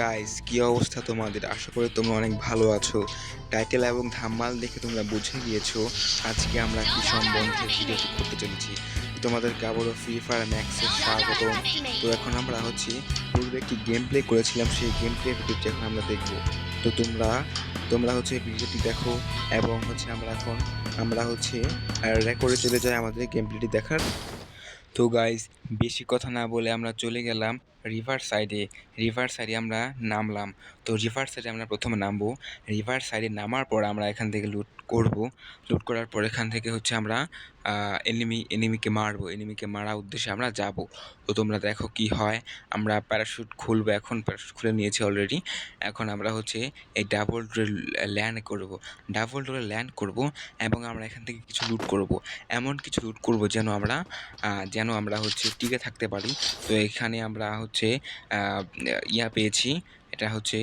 Guys কি অবস্থা তোমাদের? আশা করি তোমরা অনেক ভালো আছো। টাইটেল এবং ধাম্মাল দেখে তোমরা বুঝে গিয়েছো আজকে আমরা কি সম্বন্ধে ভিডিওটি করতে চলেছি। তোমাদেরকে আবারও ফ্রি ফায়ার ম্যাক্সের স্বাগত। তো এখন আমরা হচ্ছে, পূর্বে একটি গেম প্লে করেছিলাম, সেই গেম প্লে ভিডিওটি এখন আমরা দেখব। তো তোমরা তোমরা হচ্ছে ভিডিওটি দেখো এবং হচ্ছে আমরা এখন, আমরা হচ্ছে রেকর্ডে চলে যাই আমাদের গেম প্লেটি দেখার। তো গাইস বেশি কথা না বলে আমরা চলে গেলাম। রিভার সাইডে রিভার সাইডে আমরা নামলাম। তো রিভার সাইডে আমরা প্রথমে নামবো। রিভার সাইডে নামার পর আমরা এখান থেকে লুট করব। লুট করার পর এখান থেকে হচ্ছে আমরা এনিমি এনিমিকে মারবো। এনিমিকে মারা উদ্দেশ্যে আমরা যাব। তো তোমরা দেখো কি হয়। আমরা প্যারাশুট খুলবো এখন। প্যারাশুট খুলে নিয়েছি অলরেডি এখন আমরা হচ্ছে এই ডাবল ডোরে ল্যান্ড করব। ডাবল ডোরে ল্যান্ড করব এবং আমরা এখান থেকে কিছু লুট করব। এমন কিছু লুট করব যেন আমরা যেন আমরা হচ্ছে টিকে থাকতে পারি। তো এখানে আমরা হচ্ছে ইয়া পেয়েছি। এটা হচ্ছে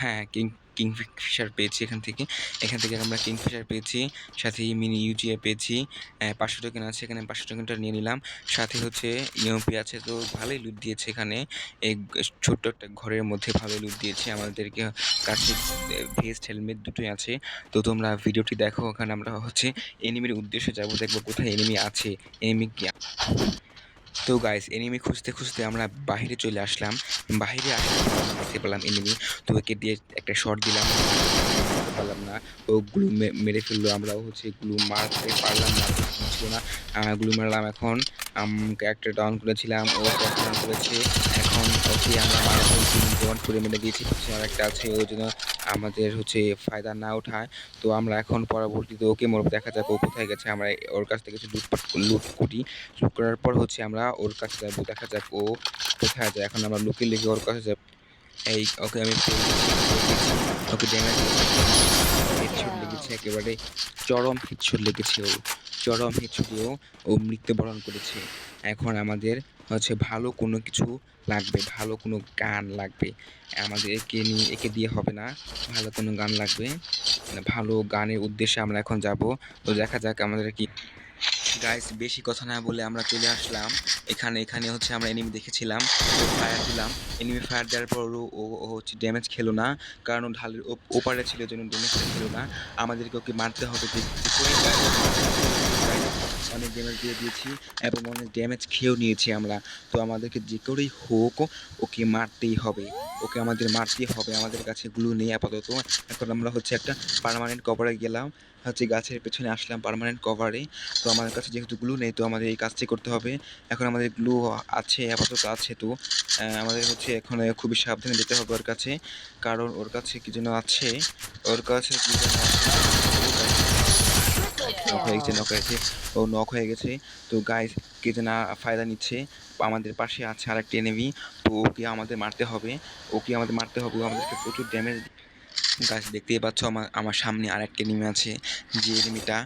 হ্যাঁ কিং, কিংফিশার পেয়েছি এখান থেকে। এখান থেকে আমরা কিংফিশার পেয়েছি, সাথে মিনি ইউজিএ পেয়েছি। পাঁচশো টোকেন আছে, এখানে পাঁচশো টোকেনটা নিয়ে নিলাম। সাথে হচ্ছে ইউপি আছে, তো ভালোই লুট দিয়েছে এখানে। এই ছোট্ট একটা ঘরের মধ্যে ভালোই লুট দিয়েছে আমাদেরকে। কাছে ভেস্ট হেলমেট দুটোই আছে। তো তোমরা ভিডিওটি দেখো, ওখানে আমরা হচ্ছে এনিমির উদ্দেশ্যে যাব, দেখব কোথায় এনিমি আছে। এনিমি কি তো গাইস এনিমি খুঁজতে খুঁজতে আমরা বাহিরে চলে আসলাম। বাহিরে আসতে পেলাম এনিমি তো ওকে দিয়ে একটা শট দিলাম। না ও গ্লু মেরে ফেলল। আমরাও হচ্ছে গ্লু মারতে পারলাম না ছিল না। গ্লু মারলাম এখন। একটা ডাউন করেছিলাম। ও ডাউন করেছে। এখন ওকে আমরা মারার বন করে মেরে দিয়েছি। আর একটা আছে ওই জন্য আমাদের হচ্ছে ফায়দা না ওঠায়। তো আমরা এখন পরবর্তীতে ওকে মোর দেখা যাক ও কোথায় গেছে। আমরা ওর কাছ থেকে কিছু লুট করি লুট করার পর হচ্ছে আমরা ওর কাছে যাব। দেখা যাক ও কোথায় যায়। এখন আমরা লুকিয়ে লিখে ওর কাছে যাব। এই, ওকে আমি। ওকে ড্যামেজ হেডশট লেগেছে একেবারে। চরম হেডশট লেগেছে ও। চরম হেডশটেও ও মৃত্যুবরণ করেছে। এখন আমাদের হচ্ছে ভালো কোনো কিছু লাগবে, ভালো কোনো গান লাগবে। আমাদের একে নিয়ে একে দিয়ে হবে না। ভালো কোনো গান লাগবে। মানে ভালো গানের উদ্দেশ্যে আমরা এখন যাব। তো দেখা যাক আমাদের কি গাইস বেশি কথা না বলে আমরা চলে আসলাম। এখানে এখানে হচ্ছে আমরা এনিমি দেখেছিলাম ফায়ার দিলাম। এনিমি ফায়ার দেওয়ার পরও ও হচ্ছে ড্যামেজ খেলো না, কারণ ঢালের ওপারে ছিল জন্য ড্যামেজ খেলো না। আমাদেরকে ওকে মারতে হবে অনেক ড্যামেজ দিয়ে দিয়েছি এবং অনেক ড্যামেজ খেয়েও নিয়েছি আমরা। তো আমাদেরকে যে করেই হোক, ওকে মারতেই হবে। ওকে আমাদের মারতেই হবে, আমাদের কাছে গ্লু নেই আপাতত। এখন আমরা হচ্ছে একটা পার্মানেন্ট কভারে গেলাম। হচ্ছে গাছের পেছনে আসলাম পার্মানেন্ট কভারে তো আমাদের কাছে যেহেতু গ্লু নেই, তো আমাদের এই কাজটি করতে হবে। এখন আমাদের গ্লু আছে, আপাতত আছে তো। আমাদের হচ্ছে এখন খুবই সাবধানে যেতে হবে ওর কাছে। কারণ ওর কাছে কি যেন আছে, ওর কাছে কি যেন নক হয়ে গেছে নক হয়ে গেছে। ও নক হয়ে গেছে। তো গাইস কে যেন ফায়দা নিচ্ছে। আমাদের পাশে আছে আর একটা এনেমি তো ওকে আমাদের মারতে হবে। ওকে আমাদের মারতে হবে। ও আমাদেরকে প্রচুর ড্যামেজ গাছ দেখতেই পাচ্ছ আমার আমার সামনে আর একটা নেমে আছে। যে এনিমিটা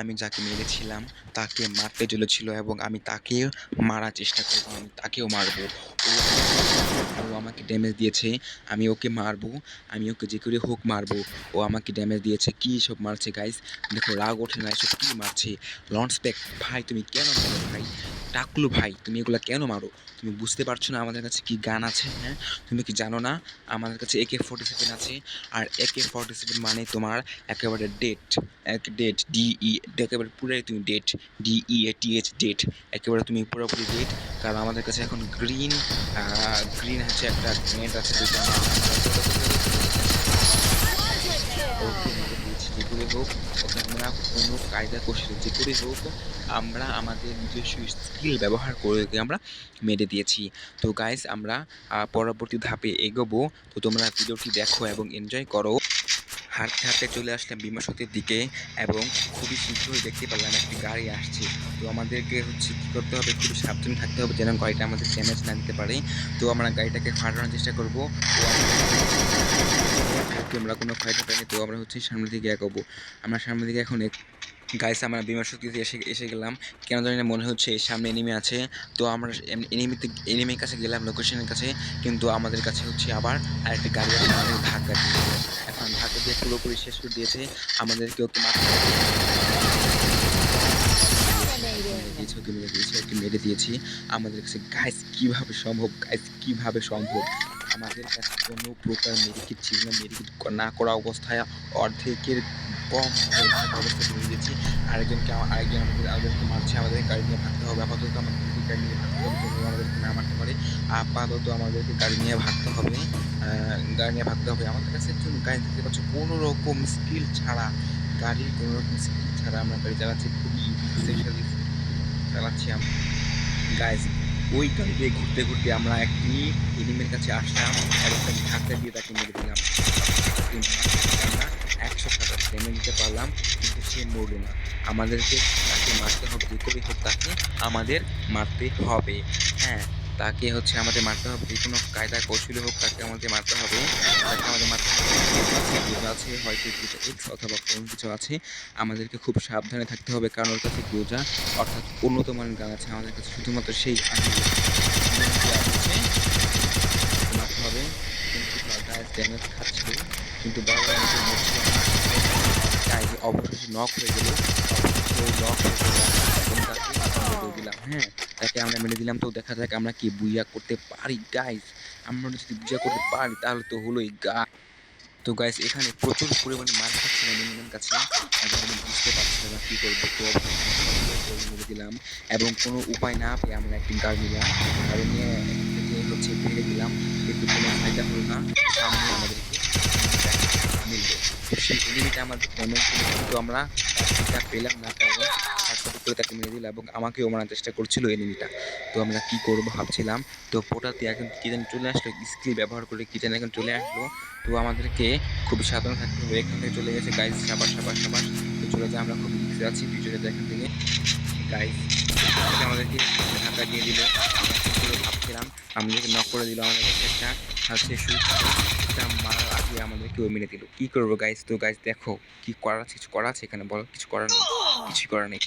আমি যাকে মেরেছিলাম, তাকে মারতে চলেছিল এবং আমি তাকে মারার চেষ্টা করব, আমি তাকেও মারবো। ও আমাকে ড্যামেজ দিয়েছে, আমি ওকে মারবো, আমি ওকে যে করে হোক মারবো। ও আমাকে ড্যামেজ দিয়েছে, কী সব মারছে গাইস দেখো রাগ ওঠে না, এসব কী মারছে? লঞ্চ প্যাক ভাই তুমি কেন ভাই? টাকলু ভাই, তুমি এগুলা কেন মারো? তুমি বুঝতে পারছ না আমাদের কাছে কি গান আছে? হ্যাঁ? তুমি কি জানো না? আমাদের কাছে একে ফোর্টি সেভেন আছে, আর একে ফর্টি সেভেন মানে তোমার একেবারে ডেট এক ডেট ডিই একেবারে পুরাই তুমি date D E A T H date একেবারে তুমি পুরোপুরি ডেট কারণ আমাদের কাছে এখন গ্রিন গ্রিন হচ্ছে একটা গ্রেনেড আছে দুটো ওকে আমাদের দিয়েছি যে করে হোক আমরা কোনো কায়দা কষে যে করে হোক, আমরা আমাদের নিজস্ব স্কিল ব্যবহার করে আমরা মেরে দিয়েছি। তো গাইস আমরা পরবর্তী ধাপে এগোবো। তো তোমরা ভিডিওটি দেখো এবং এনজয় করো। হাঁটতে হাঁটতে চলে আসলাম বিমাসতির দিকে এবং খুবই শীঘ্রই দেখতে পেলাম একটি গাড়ি আসছে। তো আমাদেরকে হচ্ছে কী করতে হবে খুবই সাবধানে থাকতে হবে যেন গাড়িটা আমাদের ড্যামেজ না দিতে পারে। তো আমরা গাড়িটাকে ফাটানোর চেষ্টা করব। আমরা কোনো ফাইট পাইনি তো আমরা হচ্ছে সামনের দিকে এগোবো। আমরা সামনের দিকে এখন গাইস আমরা বিমার শক্তিতে এসে এসে গেলাম। কেন জানি না মনে হচ্ছে সামনে এনিমি আছে। তো আমরা এনিমিতে এনিমির কাছে গেলাম লোকেশনের কাছে। কিন্তু আমাদের কাছে হচ্ছে আবার আরেকটি গাড়ি আছে, আমাদের ধাক্কা দিয়ে এখন ধাক্কা দিয়ে পুরোপুরি শেষ করে দিয়েছে। আমাদেরকে ওকে মারতে হবে। মেরে দিয়েছে, ওকে মেরে দিয়েছে, ওকে মেরে দিয়েছি। আমাদের কাছে গাইস কীভাবে সম্ভব? গাইস কীভাবে সম্ভব? আমাদের কাছে কোনো প্রকার মেডিকেট ছিল না। মেডিকেট না করা অবস্থায় অর্ধেকের কম অবস্থা মেরে দিয়েছি আরেকজনকে আরেকজন আমাদের আমাদেরকে মারছে। আমাদের গাড়ি নিয়ে ভাগতে হবে। আপাতত আমাদেরকে গাড়ি নিয়ে ভাগতে হবে। আমাদেরকে না মারতে পারে। আপাতত আমাদেরকে গাড়ি নিয়ে ভাগতে হবে। গাড়ি নিয়ে ভাগতে হবে। আমাদের কাছে তুমি গাড়ি দেখতে পাচ্ছ কোনো রকম স্কিল ছাড়া গাড়ির কোনো রকম স্কিল ছাড়া আমরা গাড়ি চালাচ্ছি। খুবই চালাচ্ছি আমরা। গাইজ ওই গাড়ি দিয়ে ঘুরতে ঘুরতে আমরা একটি এনিমের কাছে আসলাম এবং ধাক্কা দিয়ে তাকে মেরে দিলাম। আমরা একশো সাতাশ ট্রেনে নিতে পারলাম, কিন্তু সে মরবে না। আমাদেরকে তাকে মারতে হবে যে করে হোক তাকে আমাদের মারতে হবে। হ্যাঁ তাকে হচ্ছে আমাদের মারতে হবে। যে কোনো কায়দা কৌশলে হোক তাকে আমাদের মারতে হবে। তাকে আমাদের মারতে হবে। আছে, হয়তো কিছু এক্স অথবা কোনো কিছু আছে। আমাদেরকে খুব সাবধানে থাকতে হবে কারণ ওর কাছে গোজা অর্থাৎ উন্নত মানের গান আছে আমাদের কাছে। শুধুমাত্র সেই মারতে হবে। কিন্তু ড্যামেজ খাচ্ছিল কিন্তু তাই অবশেষে নক হয়ে গেল। নক হয়ে গেল। দিলাম। হ্যাঁ। তাকে আমরা মেরে দিলাম তো দেখা যাক আমরা কি বুইয়া করতে পারি। গাইস আমরা যদি বুঝা করতে পারি, তাহলে তো হলোই গা। তো গাইস এখানে প্রচুর পরিমাণে মার খাচ্ছিল মিনিমাম কাছে আমি বুঝতে পারছিলাম না কী করব। তো মেরে দিলাম। এবং কোনো উপায় না পেয়ে আমরা একটি গাড়ি নিলাম। গাড়ি নিয়ে হচ্ছে, ভেঙে দিলাম। কিন্তু কোনো ফায়দা হলো না। সামনে তো সেই এনিমিটা আমাদের ড্যামেজ কিন্তু আমরা পেলাম না, কারণ তাকে মেরে দিল এবং আমাকেও মারার চেষ্টা করছিল এনিমিটা তো আমরা কি করব ভাবছিলাম, তো পোটাতে এখন কি জানি চলে আসলো স্কিল ব্যবহার করে কি জানি এখন চলে আসলো। তো আমাদেরকে খুবই সাবধান থাকতে হবে, এখান চলে গেছে গাইজ সাবাস সাবাস চলে যায় আমরা খুব রিক্সে আছি পিছনে এখান থেকে আমাদেরকে ধাক্কা দিয়ে দিল। ভাবছিলাম আমাদেরকে নক করে দিল আমাদের একটা। হচ্ছে সুইচটা মারার আগে আমাদেরকে ও মেরে দিল। কি করব গাইজ তো গাইজ দেখো কি করার আছে কিছু করা আছে এখানে? বলো কিছু করার নেই। কিছু করার নেই